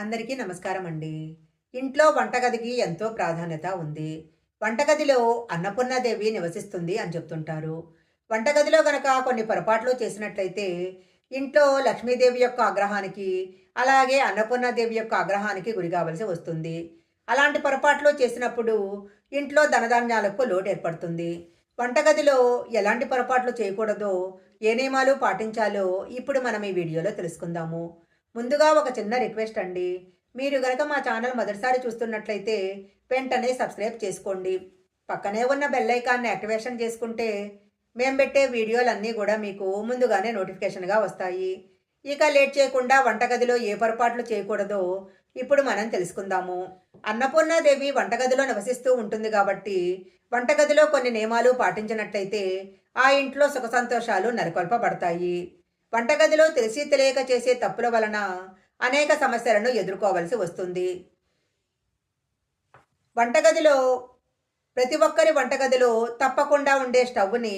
అందరికీ నమస్కారం అండి. ఇంట్లో వంటగదికి ఎంతో ప్రాధాన్యత ఉంది. వంటగదిలో అన్నపూర్ణాదేవి నివసిస్తుంది అని చెప్తుంటారు. వంటగదిలో గనక కొన్ని పొరపాట్లు చేసినట్లయితే ఇంట్లో లక్ష్మీదేవి యొక్క ఆగ్రహానికి అలాగే అన్నపూర్ణాదేవి యొక్క ఆగ్రహానికి గురి కావలసి వస్తుంది. అలాంటి పొరపాట్లు చేసినప్పుడు ఇంట్లో ధనధాన్యాలకు లోటు ఏర్పడుతుంది. వంటగదిలో ఎలాంటి పొరపాట్లు చేయకూడదో ఏ నియమాలు పాటించాలో ఇప్పుడు మనం ఈ వీడియోలో తెలుసుకుందాము. ముందుగా ఒక చిన్న రిక్వెస్ట్ అండి. మీరు గనక మా ఛానల్ మొదటిసారి చూస్తున్నట్లయితే వెంటనే సబ్స్క్రైబ్ చేసుకోండి. పక్కనే ఉన్న బెల్ ఐకాన్ని యాక్టివేషన్ చేసుకుంటే మేము పెట్టే వీడియోలన్నీ కూడా మీకు ముందుగానే నోటిఫికేషన్గా వస్తాయి. ఇక లేట్ చేయకుండా వంటగదిలో ఏ పొరపాట్లు చేయకూడదో ఇప్పుడు మనం తెలుసుకుందాము. అన్నపూర్ణాదేవి వంటగదిలో నివసిస్తూ ఉంటుంది కాబట్టి వంటగదిలో కొన్ని నియమాలు పాటించినట్లయితే ఆ ఇంట్లో సుఖ సంతోషాలు నెలకొల్పబడతాయి. వంటగదిలో తెలిసి తెలియక చేసే తప్పుల వలన అనేక సమస్యలను ఎదుర్కోవలసి వస్తుంది. వంటగదిలో ప్రతి ఒక్కరి వంటగదిలో తప్పకుండా ఉండే స్టవ్ని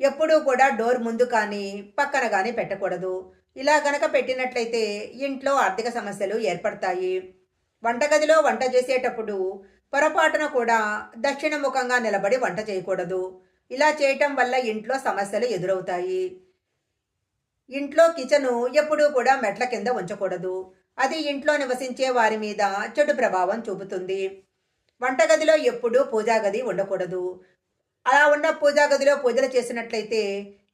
ఎప్పుడూ కూడా డోర్ ముందు కానీ పక్కన కానీ పెట్టకూడదు. ఇలా గనక పెట్టినట్లయితే ఇంట్లో ఆర్థిక సమస్యలు ఏర్పడతాయి. వంటగదిలో వంట చేసేటప్పుడు పొరపాటున కూడా దక్షిణముఖంగా నిలబడి వంట చేయకూడదు. ఇలా చేయటం వల్ల ఇంట్లో సమస్యలు ఎదురవుతాయి. ఇంట్లో కిచెను ఎప్పుడూ కూడా మెట్ల కింద ఉంచకూడదు. అది ఇంట్లో నివసించే వారి మీద చెడు ప్రభావం చూపుతుంది. వంటగదిలో ఎప్పుడూ పూజా గది ఉండకూడదు. అలా ఉన్న పూజాగదిలో పూజలు చేసినట్లయితే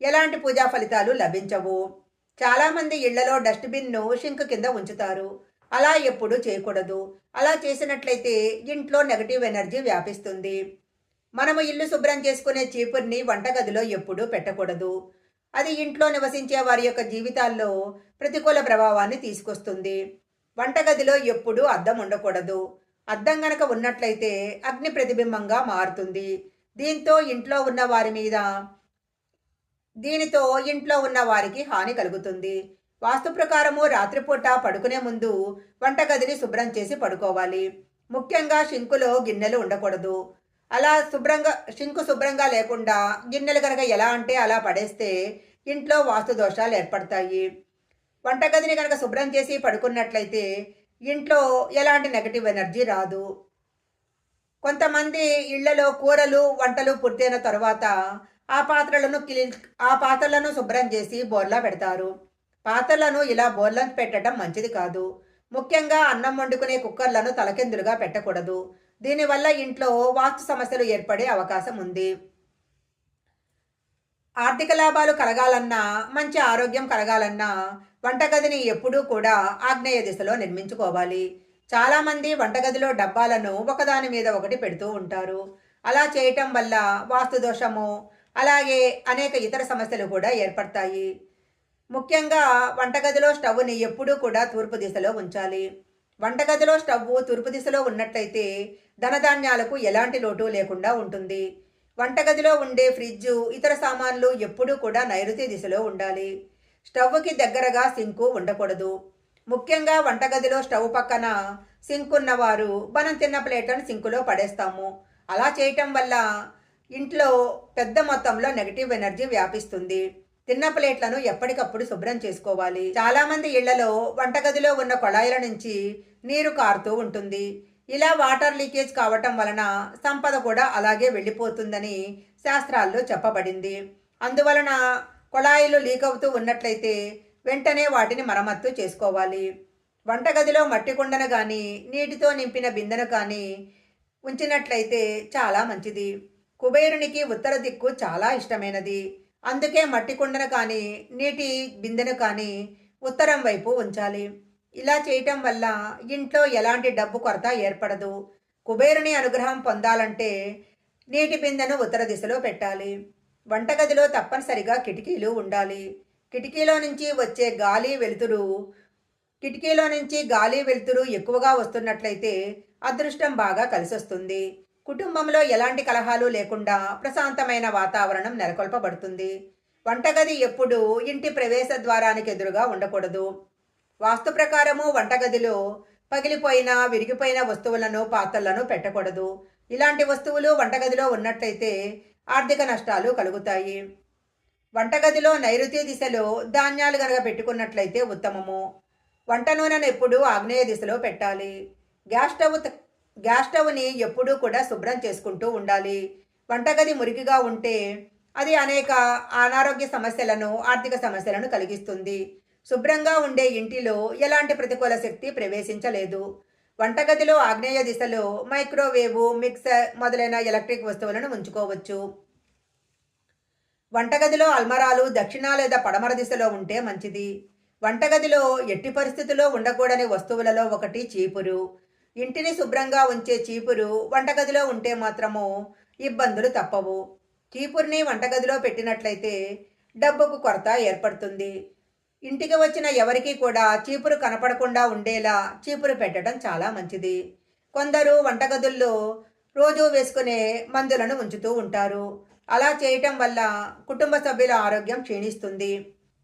ఎలాంటి పూజా ఫలితాలు లభించవు. చాలామంది ఇళ్ళలో డస్ట్బిన్ను షింక్ కింద ఉంచుతారు. అలా ఎప్పుడూ చేయకూడదు. అలా చేసినట్లయితే ఇంట్లో నెగటివ్ ఎనర్జీ వ్యాపిస్తుంది. మనము ఇల్లు శుభ్రం చేసుకునే చీపుర్ని వంటగదిలో ఎప్పుడూ పెట్టకూడదు. అది ఇంట్లో నివసించే వారి యొక్క జీవితాల్లో ప్రతికూల ప్రభావాన్ని తీసుకొస్తుంది. వంటగదిలో ఎప్పుడూ అద్దం ఉండకూడదు. అద్దం గనక ఉన్నట్లయితే అగ్ని ప్రతిబింబంగా మారుతుంది. దీంతో ఇంట్లో ఉన్న వారి మీద దీనితో ఇంట్లో ఉన్న వారికి హాని కలుగుతుంది. వాస్తు ప్రకారము రాత్రిపూట పడుకునే ముందు వంటగదిని శుభ్రం చేసి పడుకోవాలి. ముఖ్యంగా షింకులో గిన్నెలు ఉండకూడదు. అలా శుభ్రంగా షింకు శుభ్రంగా లేకుండా గిన్నెలు కనుక ఎలా అంటే అలా పడేస్తే ఇంట్లో వాస్తు దోషాలు ఏర్పడతాయి. వంటగదిని కనుక శుభ్రం చేసి పడుకున్నట్లయితే ఇంట్లో ఎలాంటి నెగటివ్ ఎనర్జీ రాదు. కొంతమంది ఇళ్ళలో కూరలు వంటలు పూర్తయిన తర్వాత ఆ పాత్రలను క్లీన్ ఆ పాత్రలను శుభ్రం చేసి బోర్లా పెడతారు. పాత్రలను ఇలా బోర్లా పెట్టడం మంచిది కాదు. ముఖ్యంగా అన్నం వండుకునే కుక్కర్లను తలకిందులుగా పెట్టకూడదు. దీనివల్ల ఇంట్లో వాస్తు సమస్యలు ఏర్పడే అవకాశం ఉంది. ఆర్థిక లాభాలు కలగాలన్నా మంచి ఆరోగ్యం కలగాలన్నా వంటగదిని ఎప్పుడూ కూడా ఆగ్నేయ దిశలో నిర్మించుకోవాలి. చాలామంది వంటగదిలో డబ్బాలను ఒకదాని మీద ఒకటి పెడుతూ ఉంటారు. అలా చేయటం వల్ల వాస్తు దోషము అలాగే అనేక ఇతర సమస్యలు కూడా ఏర్పడతాయి. ముఖ్యంగా వంటగదిలో స్టవ్ని ఎప్పుడూ కూడా తూర్పు దిశలో ఉంచాలి. వంటగదిలో స్టవ్ తూర్పు దిశలో ఉన్నట్లయితే ధనధాన్యాలకు ఎలాంటి లోటు లేకుండా ఉంటుంది. వంటగదిలో ఉండే ఫ్రిడ్జు ఇతర సామాన్లు ఎప్పుడూ కూడా నైరుతి దిశలో ఉండాలి. స్టవ్కి దగ్గరగా సింకు ఉండకూడదు. ముఖ్యంగా వంటగదిలో స్టవ్ పక్కన సింక్ ఉన్నవారు మనం తిన్న ప్లేట్లను సింకులో పడేస్తాము. అలా చేయటం వల్ల ఇంట్లో పెద్ద మొత్తంలో నెగిటివ్ ఎనర్జీ వ్యాపిస్తుంది. తిన్న ప్లేట్లను ఎప్పటికప్పుడు శుభ్రం చేసుకోవాలి. చాలామంది ఇళ్ళలో వంటగదిలో ఉన్న కొళాయిల నుంచి నీరు కారుతూ ఉంటుంది. ఇలా వాటర్ లీకేజ్ కావటం వలన సంపద కూడా అలాగే వెళ్ళిపోతుందని శాస్త్రాల్లో చెప్పబడింది. అందువలన కుళాయిలు లీక్ అవుతూ ఉన్నట్లయితే వెంటనే వాటిని మరమ్మత్తు చేసుకోవాలి. వంటగదిలో మట్టి కుండను కానీ నీటితో నింపిన బిందెను కానీ ఉంచినట్లయితే చాలా మంచిది. కుబేరునికి ఉత్తర దిక్కు చాలా ఇష్టమైనది. అందుకే మట్టి కుండను కానీ నీటి బిందెను కానీ ఉత్తరం వైపు ఉంచాలి. ఇలా చేయటం వల్ల ఇంట్లో ఎలాంటి డబ్బు కొరత ఏర్పడదు. కుబేరుని అనుగ్రహం పొందాలంటే నీటి బిందెను ఉత్తర దిశలో పెట్టాలి. వంటగదిలో తప్పనిసరిగా కిటికీలు ఉండాలి. కిటికీలో నుంచి వచ్చే గాలి వెలుతురు కిటికీలో నుంచి గాలి వెలుతురు ఎక్కువగా వస్తున్నట్లయితే అదృష్టం బాగా కలిసొస్తుంది. కుటుంబంలో ఎలాంటి కలహాలు లేకుండా ప్రశాంతమైన వాతావరణం నెలకొల్పబడుతుంది. వంటగది ఎప్పుడూ ఇంటి ప్రవేశ ద్వారానికి ఎదురుగా ఉండకూడదు. వాస్తు ప్రకారము వంటగదిలో పగిలిపోయిన విరిగిపోయిన వస్తువులను పాత్రలను పెట్టకూడదు. ఇలాంటి వస్తువులు వంటగదిలో ఉన్నట్లయితే ఆర్థిక నష్టాలు కలుగుతాయి. వంటగదిలో నైరుతి దిశలో ధాన్యాలు గనక పెట్టుకున్నట్లయితే ఉత్తమము. వంట నూనెను ఎప్పుడూ ఆగ్నేయ దిశలో పెట్టాలి. గ్యాస్ స్టవ్ గ్యాస్ స్టవ్ని ఎప్పుడూ కూడా శుభ్రం చేసుకుంటూ ఉండాలి. వంటగది మురికిగా ఉంటే అది అనేక అనారోగ్య సమస్యలను ఆర్థిక సమస్యలను కలిగిస్తుంది. శుభ్రంగా ఉండే ఇంటిలో ఎలాంటి ప్రతికూల శక్తి ప్రవేశించలేదు. వంటగదిలో ఆగ్నేయ దిశలో మైక్రోవేవ్ మిక్సర్ మొదలైన ఎలక్ట్రిక్ వస్తువులను ఉంచుకోవచ్చు. వంటగదిలో అల్మరాలు దక్షిణ లేదా పడమర దిశలో ఉంటే మంచిది. వంటగదిలో ఎట్టి పరిస్థితుల్లో ఉండకూడని వస్తువులలో ఒకటి చీపురు. ఇంటిని శుభ్రంగా ఉంచే చీపురు వంటగదిలో ఉంటే మాత్రము ఇబ్బందులు తప్పవు. చీపురుని వంటగదిలో పెట్టినట్లయితే డబ్బుకు కొరత ఏర్పడుతుంది. ఇంటికి వచ్చిన ఎవరికీ కూడా చీపురు కనపడకుండా ఉండేలా చీపురు పెట్టడం చాలా మంచిది. కొందరు వంటగదుల్లో రోజు వేసుకునే మందులను ఉంచుతూ ఉంటారు. అలా చేయటం వల్ల కుటుంబ సభ్యుల ఆరోగ్యం క్షీణిస్తుంది.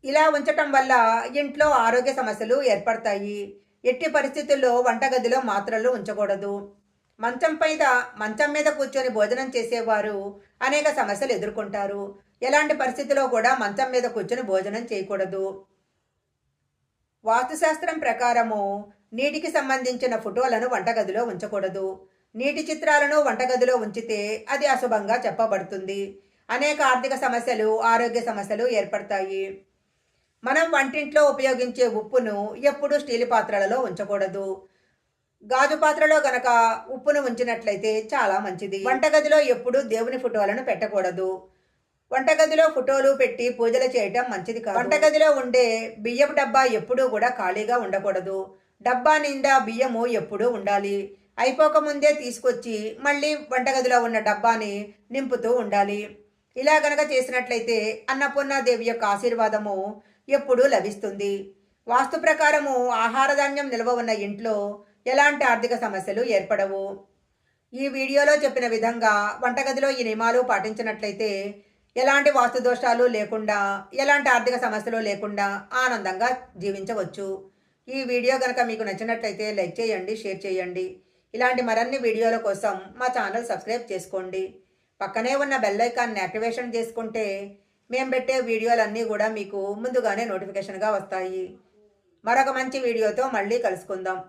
ఇలా ఉంచటం వల్ల ఇంట్లో ఆరోగ్య సమస్యలు ఏర్పడతాయి. ఎట్టి పరిస్థితుల్లో వంటగదిలో మాత్రలు ఉంచకూడదు. మంచం పైన మంచం మీద కూర్చొని భోజనం చేసేవారు అనేక సమస్యలు ఎదుర్కొంటారు. ఎలాంటి పరిస్థితిలో కూడా మంచం మీద కూర్చొని భోజనం చేయకూడదు. వాస్తుశాస్త్రం ప్రకారము నీటికి సంబంధించిన ఫోటోలను వంటగదిలో ఉంచకూడదు. నీటి చిత్రాలను వంటగదిలో ఉంచితే అది అశుభంగా చెప్పబడుతుంది. అనేక ఆర్థిక సమస్యలు ఆరోగ్య సమస్యలు ఏర్పడతాయి. మనం వంటింట్లో ఉపయోగించే ఉప్పును ఎప్పుడూ స్టీల్ పాత్రలలో ఉంచకూడదు. గాజు పాత్రలో గనక ఉప్పును ఉంచినట్లయితే చాలా మంచిది. వంటగదిలో ఎప్పుడూ దేవుని ఫోటోలను పెట్టకూడదు. వంటగదిలో ఫోటోలు పెట్టి పూజలు చేయటం మంచిది కాదు. వంటగదిలో ఉండే బియ్యపు డబ్బా ఎప్పుడూ కూడా ఖాళీగా ఉండకూడదు. డబ్బా నిండా బియ్యము ఎప్పుడూ ఉండాలి. అయిపోకముందే తీసుకొచ్చి మళ్ళీ వంటగదిలో ఉన్న డబ్బాని నింపుతూ ఉండాలి. ఇలా గనక చేసినట్లయితే అన్నపూర్ణాదేవి యొక్క ఆశీర్వాదము ఎప్పుడూ లభిస్తుంది. వాస్తు ప్రకారము ఆహార ధాన్యం నిల్వ ఉన్న ఇంట్లో ఎలాంటి ఆర్థిక సమస్యలు ఏర్పడవు. ఈ వీడియోలో చెప్పిన విధంగా వంటగదిలో ఈ నియమాలు పాటించినట్లయితే ఎలాంటి వాస్తు దోషాలు లేకుండా ఎలాంటి ఆర్థిక సమస్యలు లేకుండా ఆనందంగా జీవించవచ్చు. ఈ వీడియో కనుక మీకు నచ్చినట్లయితే లైక్ చేయండి షేర్ చేయండి. ఇలాంటి మరిన్ని వీడియోల కోసం మా ఛానల్ సబ్స్క్రైబ్ చేసుకోండి. పక్కనే ఉన్న బెల్ ఐకాన్ని యాక్టివేషన్ చేసుకుంటే మేము పెట్టే వీడియోలన్నీ కూడా మీకు ముందుగానే నోటిఫికేషన్గా వస్తాయి. మరొక మంచి వీడియోతో మళ్ళీ కలుసుకుందాం.